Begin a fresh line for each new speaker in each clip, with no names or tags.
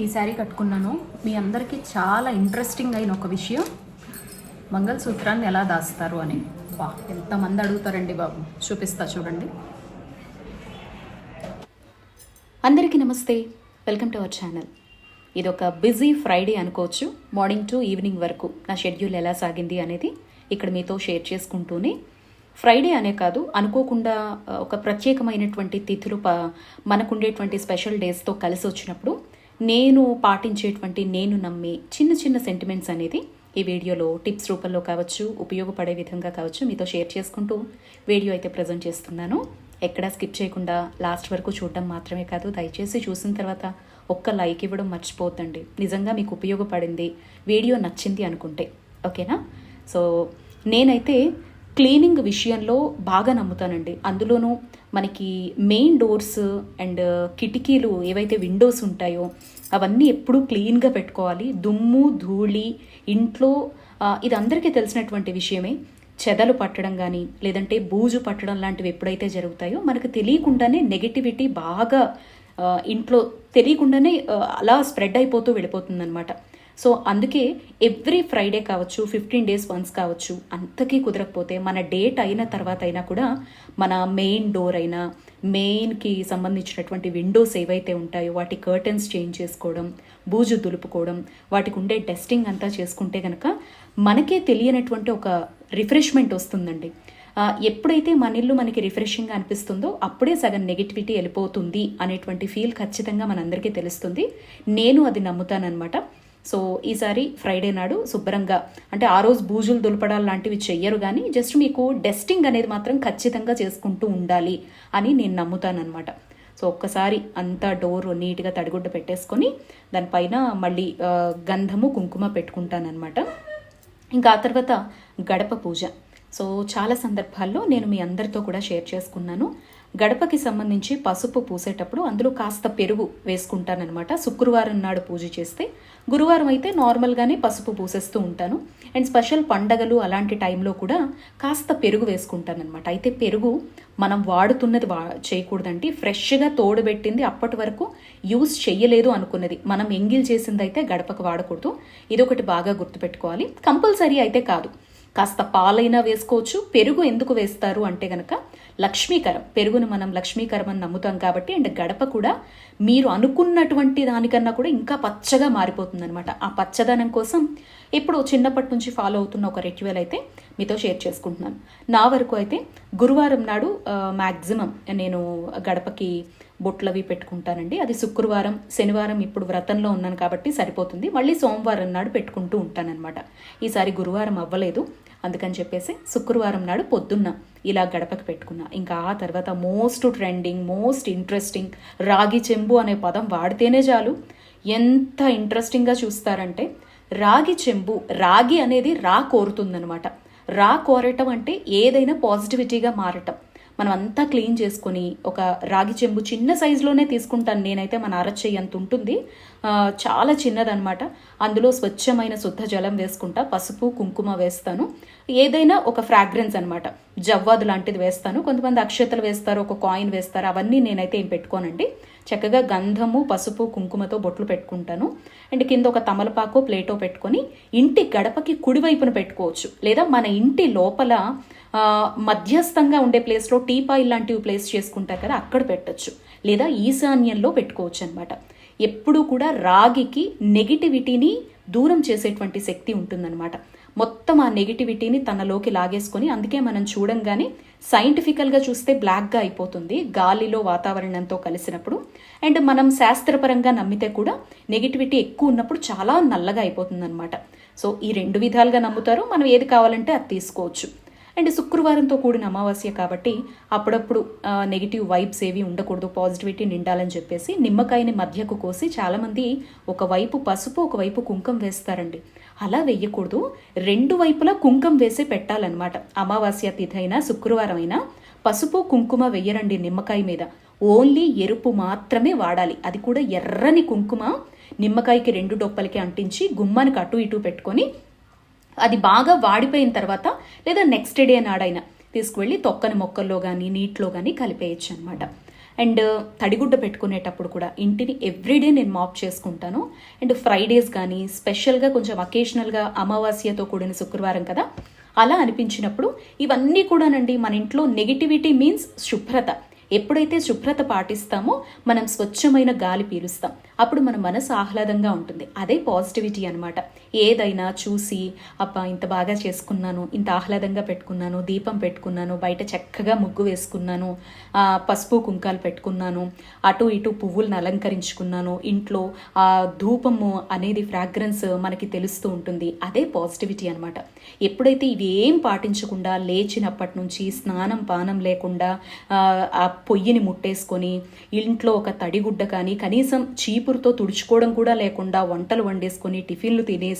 ఈ శారీ కట్టుకున్నాను. మీ అందరికీ చాలా ఇంట్రెస్టింగ్ అయిన ఒక విషయం. మంగళసూత్రాన్ని ఎలా దాస్తారు అని. బా ఎంతమంది అడుగుతారండి బాబు. చూపిస్తా చూడండి. అందరికీ నమస్తే. వెల్కమ్ టు అవర్ ఛానల్ ఇది ఒక బిజీ ఫ్రైడే అనుకోవచ్చు. మార్నింగ్ టు ఈవినింగ్ వరకు నా షెడ్యూల్ ఎలా సాగింది అనేది ఇక్కడ మీతో షేర్ చేసుకుంటూనే. ఫ్రైడే అనే కాదు అనుకోకుండా ఒక ప్రత్యేకమైనటువంటి తిథులు ప మనకుండేటువంటి స్పెషల్ డేస్తో కలిసి వచ్చినప్పుడు నేను పాటించేటువంటి నేను నమ్మే చిన్న చిన్న సెంటిమెంట్స్ అనేది ఈ వీడియోలో టిప్స్ రూపంలో కావచ్చు ఉపయోగపడే విధంగా కావచ్చు మీతో షేర్ చేసుకుంటూ వీడియో అయితే ప్రజెంట్ చేస్తున్నాను. ఎక్కడా స్కిప్ చేయకుండా లాస్ట్ వరకు చూడడం మాత్రమే కాదు దయచేసి చూసిన తర్వాత ఒక్క లైక్ ఇవ్వడం మర్చిపోతండి నిజంగా మీకు ఉపయోగపడింది వీడియో నచ్చింది అనుకుంటే. ఓకేనా? సో నేనైతే క్లీనింగ్ విషయంలో బాగా నమ్ముతానండి. అందులోనూ మనకి మెయిన్ డోర్స్ అండ్ కిటికీలు ఏవైతే విండోస్ ఉంటాయో అవన్నీ ఎప్పుడూ క్లీన్గా పెట్టుకోవాలి. దుమ్ము ధూళి ఇంట్లో ఇది అందరికీ తెలిసినటువంటి విషయమే. చెదలు పట్టడం కానీ లేదంటే బూజు పట్టడం లాంటివి ఎప్పుడైతే జరుగుతాయో మనకు తెలియకుండానే నెగటివిటీ బాగా ఇంట్లో తెలియకుండానే అలా స్ప్రెడ్ అయిపోతూ వెళ్ళిపోతుందన్నమాట. సో అందుకే ఎవ్రీ ఫ్రైడే కావచ్చు ఫిఫ్టీన్ డేస్ వన్స్ కావచ్చు అంతకీ కుదరకపోతే మన డేట్ అయిన తర్వాత అయినా కూడా మన మెయిన్ డోర్ అయినా మెయిన్కి సంబంధించినటువంటి విండోస్ ఏవైతే ఉంటాయో వాటి కర్టన్స్ చేంజ్ చేసుకోవడం బూజు దులుపుకోవడం వాటికి ఉండే డస్టింగ్ అంతా చేసుకుంటే కనుక మనకే తెలియనటువంటి ఒక రిఫ్రెష్మెంట్ వస్తుందండి. ఎప్పుడైతే మన ఇల్లు మనకి రిఫ్రెషింగ్గా అనిపిస్తుందో అప్పుడే సగం నెగిటివిటీ వెళ్ళిపోతుంది అనేటువంటి ఫీల్ ఖచ్చితంగా మనందరికీ తెలుస్తుంది. నేను అది నమ్ముతానన్నమాట. సో ఈసారి ఫ్రైడే నాడు శుభ్రంగా అంటే ఆ రోజు బూజులు దులపడాలు లాంటివి చెయ్యరు కానీ జస్ట్ మీకు డెస్టింగ్ అనేది మాత్రం ఖచ్చితంగా చేసుకుంటూ ఉండాలి అని నేను నమ్ముతానమాట సో ఒక్కసారి అంతా డోర్ నీట్గా తడిగుడ్డ పెట్టేసుకొని దానిపైన మళ్ళీ గంధము కుంకుమ పెట్టుకుంటానమాట ఇంకా ఆ తర్వాత గడప పూజ. సో చాలా సందర్భాల్లో నేను మీ అందరితో కూడా షేర్ చేసుకున్నాను. గడపకి సంబంధించి పసుపు పూసేటప్పుడు అందులో కాస్త పెరుగు వేసుకుంటానన్నమాట. శుక్రవారం నాడు పూజ చేస్తే గురువారం అయితే నార్మల్గానే పసుపు పూసేస్తూ ఉంటాను. అండ్ స్పెషల్ పండగలు అలాంటి టైంలో కూడా కాస్త పెరుగు వేసుకుంటానన్నమాట. అయితే పెరుగు మనం వాడుతున్నది వా చేయకూడదండి. ఫ్రెష్గా తోడబెట్టింది అప్పటి వరకు యూస్ చెయ్యలేదు అనుకున్నది. మనం ఎంగిల్ చేసింది అయితే గడపకు వాడకూడదు. ఇది ఒకటి బాగా గుర్తుపెట్టుకోవాలి. కంపల్సరీ అయితే కాదు. కాస్త పాలైనా వేసుకోవచ్చు పెరుగు ఎందుకు వేస్తారు అంటే గనక లక్ష్మీకరం. పెరుగును మనం లక్ష్మీకరం అని నమ్ముతాం కాబట్టి అండ్ గడప కూడా మీరు అనుకున్నటువంటి దానికన్నా కూడా ఇంకా పచ్చగా మారిపోతుంది అనమాట ఆ పచ్చదనం కోసం ఇప్పుడు చిన్నప్పటి నుంచి ఫాలో అవుతున్న ఒక రిచువల్ అయితే మీతో షేర్ చేసుకుంటున్నాను. నా వరకు అయితే గురువారం నాడు మ్యాక్సిమం నేను గడపకి బొట్లవి పెట్టుకుంటానండి. అది శుక్రవారం శనివారం ఇప్పుడు వ్రతంలో ఉన్నాను కాబట్టి సరిపోతుంది. మళ్ళీ సోమవారం నాడు పెట్టుకుంటూ ఉంటానన్నమాట. ఈసారి గురువారం అవ్వలేదు. అందుకని చెప్పేసి శుక్రవారం నాడు పొద్దున్న ఇలా గడపకి పెట్టుకున్నా. ఇంకా ఆ తర్వాత మోస్ట్ ట్రెండింగ్ మోస్ట్ ఇంట్రెస్టింగ్ రాగి చెంబు అనే పదం వాడితేనే చాలు. ఎంత ఇంట్రెస్టింగ్గా చూస్తారంటే రాగి చెంబు రాగి అనేది రా కోరుతుందనమాట రా కోరటం అంటే ఏదైనా పాజిటివిటీగా మారటం. మనం అంతా క్లీన్ చేసుకొని ఒక రాగి చెంబు చిన్న సైజులోనే తీసుకుంటాను. నేనైతే మన అరచెయ్యి అంత ఉంటుంది. చాలా చిన్నదనమాట అందులో స్వచ్ఛమైన శుద్ధ జలం వేసుకుంటా పసుపు కుంకుమ వేస్తాను. ఏదైనా ఒక ఫ్రాగ్రెన్స్ అనమాట జవ్వాదు లాంటిది వేస్తాను. కొంతమంది అక్షతలు వేస్తారు ఒక కాయిన్ వేస్తారు. అవన్నీ నేనైతే ఏం పెట్టుకోనండి. చక్కగా గంధము పసుపు కుంకుమతో బొట్లు పెట్టుకుంటాను. అండ్ కింద ఒక తమలపాకు ప్లేటో పెట్టుకొని ఇంటి గడపకి కుడివైపున పెట్టుకోవచ్చు. లేదా మన ఇంటి లోపల మధ్యస్థంగా ఉండే ప్లేస్లో టీపాయిల్ లాంటివి ప్లేస్ చేసుకుంటారు కదా అక్కడ పెట్టొచ్చు. లేదా ఈశాన్యంలో పెట్టుకోవచ్చు అనమాట ఎప్పుడూ కూడా రాగికి నెగిటివిటీని దూరం చేసేటువంటి శక్తి ఉంటుందన్నమాట. మొత్తం ఆ నెగిటివిటీని తనలోకి లాగేసుకొని అందుకే మనం చూడంగానే సైంటిఫికల్గా చూస్తే బ్లాక్గా అయిపోతుంది గాలిలో వాతావరణంతో కలిసినప్పుడు. అండ్ మనం శాస్త్రపరంగా నమ్మితే కూడా నెగిటివిటీ ఎక్కువ ఉన్నప్పుడు చాలా నల్లగా అయిపోతుంది అనమాట సో ఈ రెండు విధాలుగా నమ్ముతారు మనం ఏది కావాలంటే అది తీసుకోవచ్చు. అండ్ శుక్రవారంతో కూడిన అమావాస్య కాబట్టి అప్పుడప్పుడు నెగిటివ్ వైబ్స్ ఏవి ఉండకూడదు పాజిటివిటీ నిండాలని చెప్పేసి నిమ్మకాయని మధ్యకు కోసి చాలామంది ఒకవైపు పసుపు ఒకవైపు కుంకం వేస్తారండి. అలా వేయకూడదు. రెండు వైపులా కుంకం వేసి పెట్టాలన్నమాట. అమావాస్య తిథి అయినా శుక్రవారం అయినా పసుపు కుంకుమ వెయ్యరండి నిమ్మకాయ మీద. ఓన్లీ ఎరుపు మాత్రమే వాడాలి. అది కూడా ఎర్రని కుంకుమ నిమ్మకాయకి రెండు డొప్పలకి అంటించి గుమ్మానికి అటు ఇటు పెట్టుకొని అది బాగా వాడిపోయిన తర్వాత లేదా నెక్స్ట్ డే నాడైనా తీసుకువెళ్ళి తొక్కని మొక్కల్లో కానీ నీటిలో కానీ కలిపేయచ్చు అనమాట అండ్ తడిగుడ్డ పెట్టుకునేటప్పుడు కూడా ఇంటిని ఎవ్రీడే నేను మాప్ చేసుకుంటాను. అండ్ ఫ్రైడేస్ కానీ స్పెషల్గా కొంచెం అకేషనల్గా అమావాస్యతో కూడిన శుక్రవారం కదా అలా అనిపించినప్పుడు ఇవన్నీ కూడానండి మన ఇంట్లో నెగిటివిటీ మీన్స్ శుభ్రత. ఎప్పుడైతే శుభ్రత పాటిస్తామో మనం స్వచ్ఛమైన గాలి పీలుస్తాం. అప్పుడు మన మనసు ఆహ్లాదంగా ఉంటుంది. అదే పాజిటివిటీ అనమాట ఏదైనా చూసి అబ్బా ఇంత బాగా చేసుకున్నాను ఇంత ఆహ్లాదంగా పెట్టుకున్నాను దీపం పెట్టుకున్నాను బయట చక్కగా ముగ్గు వేసుకున్నాను పసుపు కుంకాలు పెట్టుకున్నాను అటు ఇటు పువ్వులను అలంకరించుకున్నాను ఇంట్లో ఆ ధూపము అనేది ఫ్రాగ్రెన్స్ మనకి తెలుస్తూ ఉంటుంది. అదే పాజిటివిటీ అనమాట ఎప్పుడైతే ఇవి ఏం పాటించకుండా లేచినప్పటి నుంచి స్నానం పానం లేకుండా ఆ పొయ్యిని ముట్టేసుకొని ఇంట్లో ఒక తడిగుడ్డ కానీ కనీసం చీపురుతో తుడుచుకోవడం కూడా లేకుండా వంటలు వండేసుకొని టిఫిన్లు తినేసి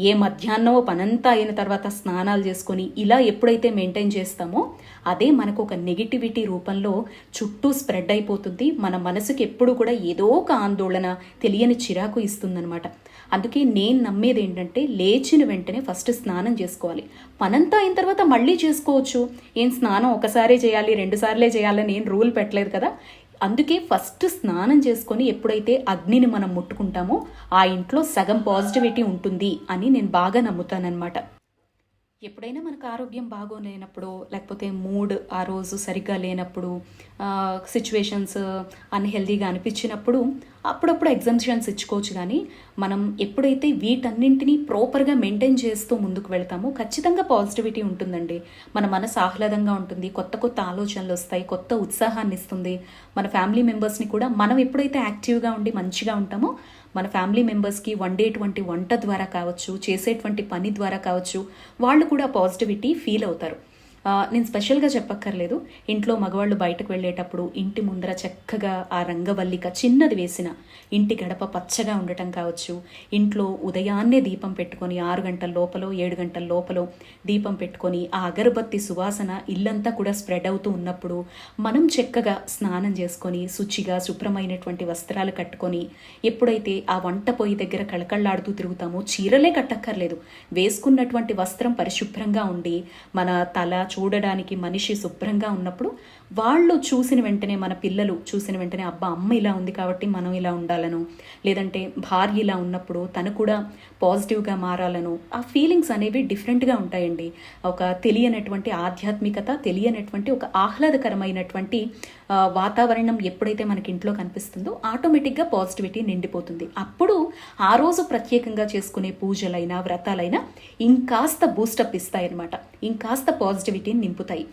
ఏ మధ్యాహ్నమో పనంతా అయిన తర్వాత స్నానాలు చేసుకొని ఇలా ఎప్పుడైతే మెయింటైన్ చేస్తామో అదే మనకు ఒక నెగిటివిటీ రూపంలో చుట్టూ స్ప్రెడ్ అయిపోతుంది. మన మనసుకి ఎప్పుడు కూడా ఏదో ఒక ఆందోళన తెలియని చిరాకు ఇస్తుందనమాట అందుకే నేను నమ్మేది ఏంటంటే లేచిన వెంటనే ఫస్ట్ స్నానం చేసుకోవాలి. పనంతా అయిన తర్వాత మళ్ళీ చేసుకోవచ్చు. ఏం స్నానం ఒకసారే చేయాలి రెండు సార్లే చేయాలని ఏం రూల్ పెట్టలేదు కదా? అందుకే ఫస్ట్ స్నానం చేసుకొని ఎప్పుడైతే అగ్నిని మనం ముట్టుకుంటామో ఆ ఇంట్లో సగం పాజిటివిటీ ఉంటుంది అని నేను బాగా నమ్ముతానన్నమాట. ఎప్పుడైనా మనకు ఆరోగ్యం బాగోలేనప్పుడు లేకపోతే మూడ్ ఆ రోజు సరిగ్గా లేనప్పుడు సిచ్యువేషన్స్ అన్హెల్దీగా అనిపించినప్పుడు అప్పుడప్పుడు ఎగ్జామ్షన్స్ ఇచ్చుకోవచ్చు. కానీ మనం ఎప్పుడైతే వీటన్నింటినీ ప్రాపర్గా మెయింటైన్ చేస్తూ ముందుకు వెళ్తామో ఖచ్చితంగా పాజిటివిటీ ఉంటుందండి. మన మనసు ఆహ్లాదంగా ఉంటుంది. కొత్త కొత్త ఆలోచనలు వస్తాయి. కొత్త ఉత్సాహాన్ని ఇస్తుంది. మన ఫ్యామిలీ మెంబర్స్ని కూడా మనం ఎప్పుడైతే యాక్టివ్గా ఉండి మంచిగా ఉంటామో మన ఫ్యామిలీ మెంబర్స్కి వండేటువంటి వంట ద్వారా కావచ్చు చేసేటువంటి పని ద్వారా కావచ్చు వాళ్ళు కూడా పాజిటివిటీ ఫీల్ అవుతారు. నేను స్పెషల్గా చెప్పక్కర్లేదు. ఇంట్లో మగవాళ్ళు బయటకు వెళ్ళేటప్పుడు ఇంటి ముందర చక్కగా ఆ రంగవల్లిక చిన్నది వేసిన ఇంటి గడప పచ్చగా ఉండటం కావచ్చు. ఇంట్లో ఉదయాన్నే దీపం పెట్టుకొని ఆరు గంటల లోపల ఏడు గంటల లోపల దీపం పెట్టుకొని ఆ అగరబత్తి సువాసన ఇల్లంతా కూడా స్ప్రెడ్ అవుతూ ఉన్నప్పుడు మనం చక్కగా స్నానం చేసుకొని శుచిగా శుభ్రమైనటువంటి వస్త్రాలు కట్టుకొని ఎప్పుడైతే ఆ వంట పొయ్యి దగ్గర కళకళలాడుతూ తిరుగుతామో చీరలే కట్టక్కర్లేదు. వేసుకున్నటువంటి వస్త్రం పరిశుభ్రంగా ఉండి మన తల చూడడానికి మనిషి శుభ్రంగా ఉన్నప్పుడు వాళ్ళు చూసిన వెంటనే మన పిల్లలు చూసిన వెంటనే అబ్బా అమ్మ ఇలా ఉంది కాబట్టి మనం ఇలా ఉండాలను. లేదంటే భార్య ఇలా ఉన్నప్పుడు తను కూడా పాజిటివ్గా మారాలను. ఆ ఫీలింగ్స్ అనేవి డిఫరెంట్గా ఉంటాయండి. ఒక తెలియనటువంటి ఆధ్యాత్మికత తెలియనటువంటి ఒక ఆహ్లాదకరమైనటువంటి వాతావరణం ఎప్పుడైతే మనకి ఇంట్లో కనిపిస్తుందో ఆటోమేటిక్గా పాజిటివిటీ నిండిపోతుంది. అప్పుడు ఆ రోజు ప్రత్యేకంగా చేసుకునే పూజలైనా వ్రతాలైనా ఇంకాస్త బూస్టప్ ఇస్తాయన్నమాట. ఇంకాస్త పాజిటివిటీని నింపుతాయి.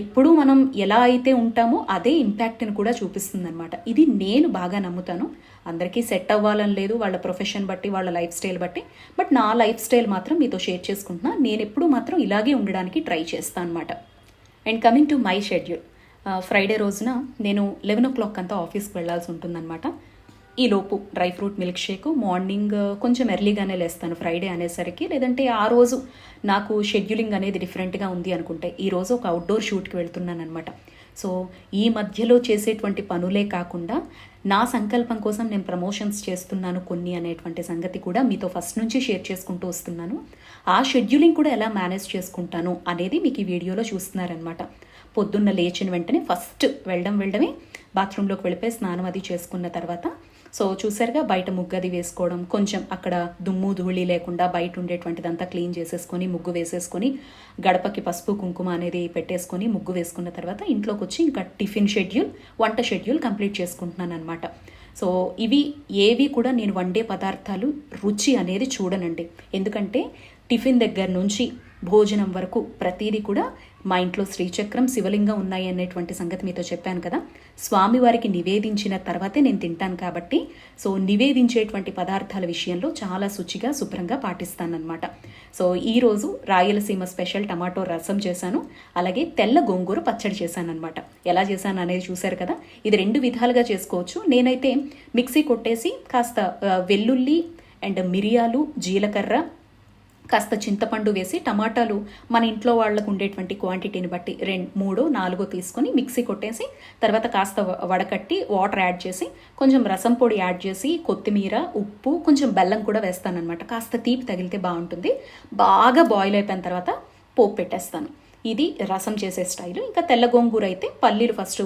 ఎప్పుడూ మనం ఎలా అయితే ఉంటామో అదే ఇంపాక్ట్ని కూడా చూపిస్తుందన్నమాట. ఇది నేను బాగా నమ్ముతాను. అందరికీ సెట్ అవ్వాలని లేదు వాళ్ళ ప్రొఫెషన్ బట్టి వాళ్ళ లైఫ్ స్టైల్ బట్టి. బట్ నా లైఫ్ స్టైల్ మాత్రం మీతో షేర్ చేసుకుంటున్నా. నేను ఎప్పుడు మాత్రం ఇలాగే ఉండడానికి ట్రై చేస్తాను అనమాట and coming to my schedule. Friday రోజున నేను లెవెన్ ఓ క్లాక్ అంతా ఆఫీస్కి వెళ్ళాల్సి ఉంటుందన్నమాట. ఈ లోపు dry fruit milk shake morning కొంచెం ఎర్లీగానే లేస్తాను ఫ్రైడే అనేసరికి. లేదంటే ఆ రోజు నాకు షెడ్యూలింగ్ అనేది డిఫరెంట్గా ఉంది అనుకుంటే ఈ రోజు ఒక అవుట్డోర్ షూట్కి వెళ్తున్నాను అనమాట సో ఈ మధ్యలో చేసేటువంటి పనులే కాకుండా నా సంకల్పం కోసం నేను ప్రమోషన్స్ చేస్తున్నాను కొన్ని అనేటువంటి సంగతి కూడా మీతో ఫస్ట్ నుంచి షేర్ చేసుకుంటూ వస్తున్నాను. ఆ షెడ్యూలింగ్ కూడా ఎలా మేనేజ్ చేసుకుంటాను అనేది మీకు ఈ వీడియోలో చూస్తున్నారనమాట పొద్దున్న లేచిన వెంటనే ఫస్ట్ వెళ్ళడం వెళ్ళడమే బాత్రూంలోకి వెళ్ళిపోయి స్నానం అది చేసుకున్న తర్వాత సో చూసారుగా బయట ముగ్గు అది వేసుకోవడం కొంచెం అక్కడ దుమ్ము ధూళి లేకుండా బయట ఉండేటువంటిదంతా క్లీన్ చేసేసుకొని ముగ్గు వేసేసుకొని గడపకి పసుపు కుంకుమ అనేది పెట్టేసుకొని ముగ్గు వేసుకున్న తర్వాత ఇంట్లోకి వచ్చి ఇంకా టిఫిన్ షెడ్యూల్ వంట షెడ్యూల్ కంప్లీట్ చేసుకుంటున్నాను అనమాట సో ఇవి ఏవి కూడా నేను వండే పదార్థాలు రుచి అనేది చూడనండి. ఎందుకంటే టిఫిన్ దగ్గర నుంచి భోజనం వరకు ప్రతిదీ కూడా మా ఇంట్లో శ్రీచక్రం శివలింగం ఉన్నాయి అనేటువంటి సంగతి మీతో చెప్పాను కదా. స్వామివారికి నివేదించిన తర్వాతే నేను తింటాను కాబట్టి సో నివేదించేటువంటి పదార్థాల విషయంలో చాలా శుచిగా శుభ్రంగా పాటిస్తానన్నమాట. సో ఈరోజు రాయలసీమ స్పెషల్ టమాటో రసం చేశాను అలాగే తెల్ల గోంగూర పచ్చడి చేశానన్నమాట. ఎలా చేశాను అనేది చూశారు కదా. ఇది రెండు విధాలుగా చేసుకోవచ్చు. నేనైతే మిక్సీ కొట్టేసి కాస్త వెల్లుల్లి అండ్ మిరియాలు జీలకర్ర కాస్త చింతపండు వేసి టమాటాలు మన ఇంట్లో వాళ్ళకు ఉండేటువంటి క్వాంటిటీని బట్టి రెండు మూడు నాలుగో తీసుకొని మిక్సీ కొట్టేసి తర్వాత కాస్త వ- వడకట్టి వాటర్ యాడ్ చేసి కొంచెం రసం పొడి యాడ్ చేసి కొత్తిమీర ఉప్పు కొంచెం బెల్లం కూడా వేస్తానమాట కాస్త తీపి తగిలితే బాగుంటుంది. బాగా బాయిల్ అయిపోయిన తర్వాత పోపు పెట్టేస్తాను. ఇది రసం చేసే స్టైల్. ఇంకా తెల్ల గోంగూర అయితే పల్లీలు ఫస్ట్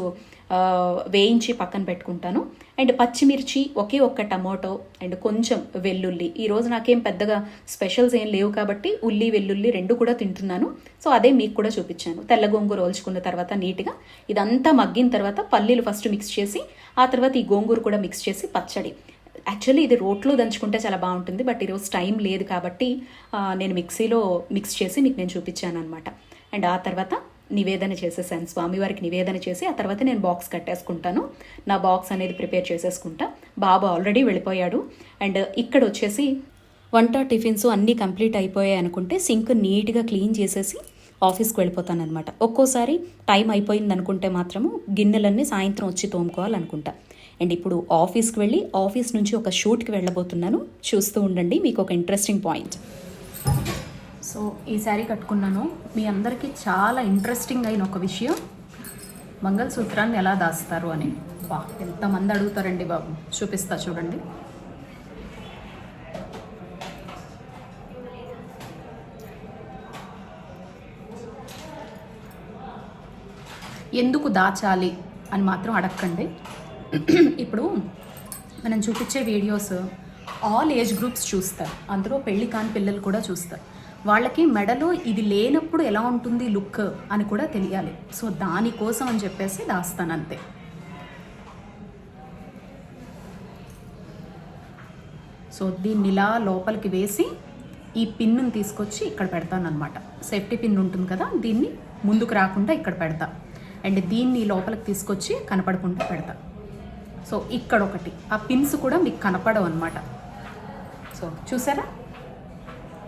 వేయించి పక్కన పెట్టుకుంటాను. అండ్ పచ్చిమిర్చి ఒకే ఒక్క టమాటో అండ్ కొంచెం వెల్లుల్లి. ఈరోజు నాకేం పెద్దగా స్పెషల్స్ ఏం లేవు కాబట్టి ఉల్లి వెల్లుల్లి రెండు కూడా తింటున్నాను. సో అదే మీకు కూడా చూపించాను. తెల్ల గోంగూర ఓల్చుకున్న తర్వాత నీట్గా ఇదంతా మగ్గిన తర్వాత పల్లీలు ఫస్ట్ మిక్స్ చేసి ఆ తర్వాత ఈ గోంగూర కూడా మిక్స్ చేసి పచ్చడి. యాక్చువల్లీ ఇది రోట్లో దంచుకుంటే చాలా బాగుంటుంది బట్ ఈరోజు టైం లేదు కాబట్టి నేను మిక్సీలో మిక్స్ చేసి మీకు నేను చూపించాను అనమాట అండ్ ఆ తర్వాత నివేదన చేసేసాను. స్వామివారికి నివేదన చేసి ఆ తర్వాత నేను బాక్స్ కట్టేసుకుంటాను. నా బాక్స్ అనేది ప్రిపేర్ చేసేసుకుంటా. బాబు ఆల్రెడీ వెళ్ళిపోయాడు. అండ్ ఇక్కడ వచ్చేసి వంట టిఫిన్స్ అన్నీ కంప్లీట్ అయిపోయాయి అనుకుంటే సింక్ నీట్గా క్లీన్ చేసేసి ఆఫీస్కి వెళ్ళిపోతాను అనమాట ఒక్కోసారి టైం అయిపోయింది అనుకుంటే మాత్రము గిన్నెలన్నీ సాయంత్రం వచ్చి తోముకోవాలనుకుంటా. అండ్ ఇప్పుడు ఆఫీస్కి వెళ్ళి ఆఫీస్ నుంచి ఒక షూట్కి వెళ్ళబోతున్నాను. చూస్తూ ఉండండి. మీకు ఒక ఇంట్రెస్టింగ్ పాయింట్ సో ఈ శారీ కట్టుకున్నాను. మీ అందరికీ చాలా ఇంట్రెస్టింగ్ అయిన ఒక విషయం. మంగళసూత్రాన్ని ఎలా దాస్తారు అని. బా ఎంతమంది అడుగుతారండి బాబు? చూపిస్తా చూడండి. ఎందుకు దాచాలి అని మాత్రం అడగండి ఇప్పుడు మనం చూపించే వీడియోస్ ఆల్ ఏజ్ గ్రూప్స్ చూస్తారు. అందులో పెళ్ళి కాని పిల్లలు కూడా చూస్తారు. వాళ్ళకి మెడలో ఇది లేనప్పుడు ఎలా ఉంటుంది లుక్ అని కూడా తెలియాలి. సో దానికోసం అని చెప్పేసి దాస్తాను అంతే. సో దీన్ని ఇలా లోపలికి వేసి ఈ పిన్ను తీసుకొచ్చి ఇక్కడ పెడతాను అనమాట సేఫ్టీ పిన్ ఉంటుంది కదా దీన్ని ముందుకు రాకుండా ఇక్కడ పెడతా. అండ్ దీన్ని లోపలికి తీసుకొచ్చి కనపడకుండా పెడతా. సో ఇక్కడ ఒకటి ఆ పిన్స్ కూడా మీకు కనపడవు అనమాట సో చూసారా?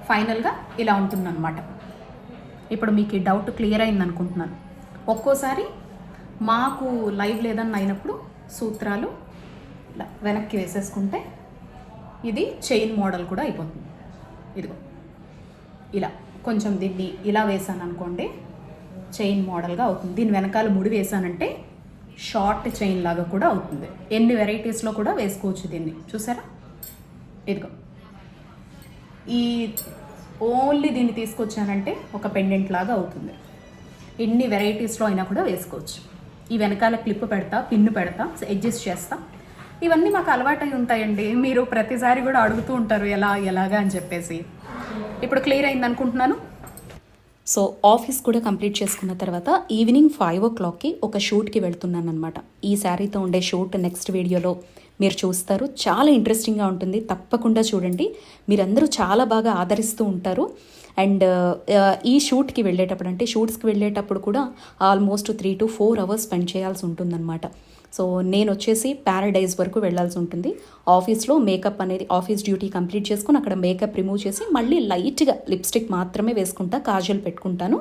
ఫైనల్గా ఇలా ఉంటుందన్నమాట. ఇప్పుడు మీకు ఈ డౌట్ క్లియర్ అయింది అనుకుంటున్నాను ఒక్కోసారి మాకు లైవ్ లేదన్న అయినప్పుడు సూత్రాలు ఇలా వెనక్కి వేసేసుకుంటే ఇది చైన్ మోడల్ కూడా అయిపోతుంది. ఇదిగో. ఇలా కొంచెం దీన్ని ఇలా వేసాను అనుకోండి చైన్ మోడల్గా అవుతుంది. దీని వెనకాల ముడి వేసానంటే షార్ట్ చైన్ లాగా కూడా అవుతుంది. ఎన్ని వెరైటీస్లో కూడా వేసుకోవచ్చు దీన్ని. చూసారా? ఇదిగో. ఈ ఓన్లీ దీన్ని తీసుకొచ్చానంటే ఒక పెండెంట్ లాగా అవుతుంది. ఎన్ని వెరైటీస్లో అయినా కూడా వేసుకోవచ్చు. ఈ వెనకాల క్లిప్ పెడతా పిన్ను పెడతా అడ్జస్ట్ చేస్తా. ఇవన్నీ మాకు అలవాటై ఉంటాయండి. మీరు ప్రతిసారి కూడా అడుగుతూ ఉంటారు ఎలా ఎలాగా? అని చెప్పేసి. ఇప్పుడు క్లియర్ అయింది అనుకుంటున్నాను? సో ఆఫీస్ కూడా కంప్లీట్ చేసుకున్న తర్వాత ఈవినింగ్ ఫైవ్ ఓ క్లాక్కి ఒక షూట్కి వెళ్తున్నాను అనమాట ఈ శారీతో ఉండే షూట్ నెక్స్ట్ వీడియోలో మీరు చూస్తారు. చాలా ఇంట్రెస్టింగ్గా ఉంటుంది. తప్పకుండా చూడండి. మీరందరూ చాలా బాగా ఆదరిస్తూ ఉంటారు. అండ్ ఈ షూట్కి వెళ్ళేటప్పుడు అంటే షూట్స్కి వెళ్ళేటప్పుడు కూడా almost three to four hours spend చేయాల్సి ఉంటుందన్నమాట. సో నేను వచ్చేసి ప్యారడైజ్ వరకు వెళ్ళాల్సి ఉంటుంది. ఆఫీస్లో మేకప్ అనేది ఆఫీస్ డ్యూటీ కంప్లీట్ చేసుకుని అక్కడ మేకప్ రిమూవ్ చేసి మళ్ళీ లైట్గా లిప్స్టిక్ మాత్రమే వేసుకుంటా కాజల్ పెట్టుకుంటాను.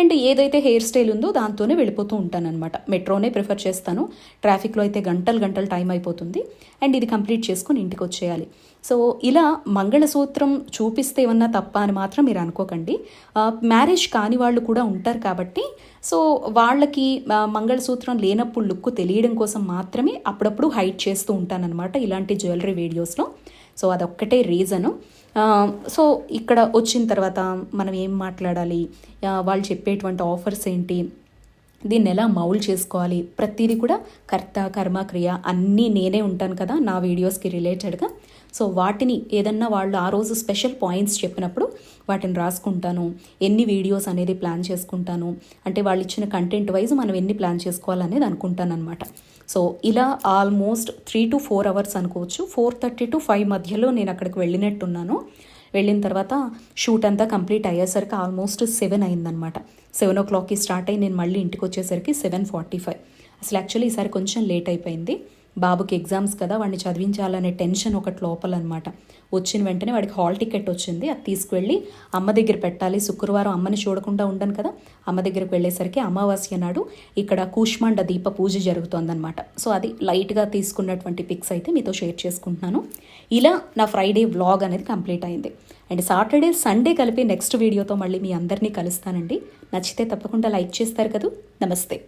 అండ్ ఏదైతే హెయిర్ స్టైల్ ఉందో దాంతోనే వెళ్ళిపోతూ ఉంటాను అనమాట మెట్రోనే ప్రిఫర్ చేస్తాను. ట్రాఫిక్లో అయితే గంటలు గంటలు టైం అయిపోతుంది. అండ్ ఇది కంప్లీట్ చేసుకుని ఇంటికి వచ్చేయాలి. సో ఇలా మంగళసూత్రం చూపిస్తే ఏమన్నా తప్ప అని మాత్రం మీరు అనుకోకండి. మ్యారేజ్ కాని వాళ్ళు కూడా ఉంటారు కాబట్టి సో వాళ్ళకి మంగళసూత్రం లేనప్పుడు లుక్ తెలియడం కోసం మాత్రమే అప్పుడప్పుడు హైట్ చేస్తూ ఉంటానన్నమాట ఇలాంటి జ్యువెలరీ వీడియోస్లో. సో అదొక్కటే రీజను. సో ఇక్కడ వచ్చిన తర్వాత మనం ఏం మాట్లాడాలి? వాళ్ళు చెప్పేటువంటి ఆఫర్స్ ఏంటి? దీన్ని ఎలా మౌల్ చేసుకోవాలి? ప్రతిదీ కూడా కర్త కర్మ క్రియ అన్నీ నేనే ఉంటాను కదా నా వీడియోస్కి రిలేటెడ్గా. సో వాటిని ఏదన్నా వాళ్ళు ఆ రోజు స్పెషల్ పాయింట్స్ చెప్పినప్పుడు వాటిని రాసుకుంటాను. ఎన్ని వీడియోస్ అనేది ప్లాన్ చేసుకుంటాను. అంటే వాళ్ళు ఇచ్చిన కంటెంట్ వైజ్ మనం ఎన్ని ప్లాన్ చేసుకోవాలనేది అనుకుంటాను అనమాట సో ఇలా almost three to four hours అనుకోవచ్చు. ఫోర్ థర్టీ టు ఫైవ్ మధ్యలో నేను అక్కడికి వెళ్ళినట్టున్నాను. వెళ్ళిన తర్వాత షూట్ అంతా కంప్లీట్ అయ్యేసరికి ఆల్మోస్ట్ సెవెన్ అయిందనమాట సెవెన్ ఓ క్లాక్కి స్టార్ట్ అయ్యి నేను మళ్ళీ ఇంటికి వచ్చేసరికి సెవెన్ ఫార్టీ ఫైవ్ అసలు యాక్చువల్లీ ఈసారి కొంచెం లేట్ అయిపోయింది. బాబుకి ఎగ్జామ్స్ కదా వాడిని చదివించాలనే టెన్షన్ ఒకటి లోపల అనమాట వచ్చిన వెంటనే వాడికి హాల్ టికెట్ వచ్చింది. అది తీసుకువెళ్ళి అమ్మ దగ్గర పెట్టాలి. శుక్రవారం అమ్మని చూడకుండా ఉండను కదా. అమ్మ దగ్గరికి వెళ్ళేసరికి అమావాస్య నాడు ఇక్కడ కూష్మాండ దీప పూజ జరుగుతోందనమాట సో అది లైట్గా తీసుకున్నటువంటి పిక్స్ అయితే మీతో షేర్ చేసుకుంటున్నాను. ఇలా నా ఫ్రైడే వ్లాగ్ అనేది కంప్లీట్ అయింది. అండ్ సాటర్డే సండే కలిపి నెక్స్ట్ వీడియోతో మళ్ళీ మీ అందరినీ కలుస్తానండి. నచ్చితే తప్పకుండా లైక్ చేస్తారు కదా. నమస్తే.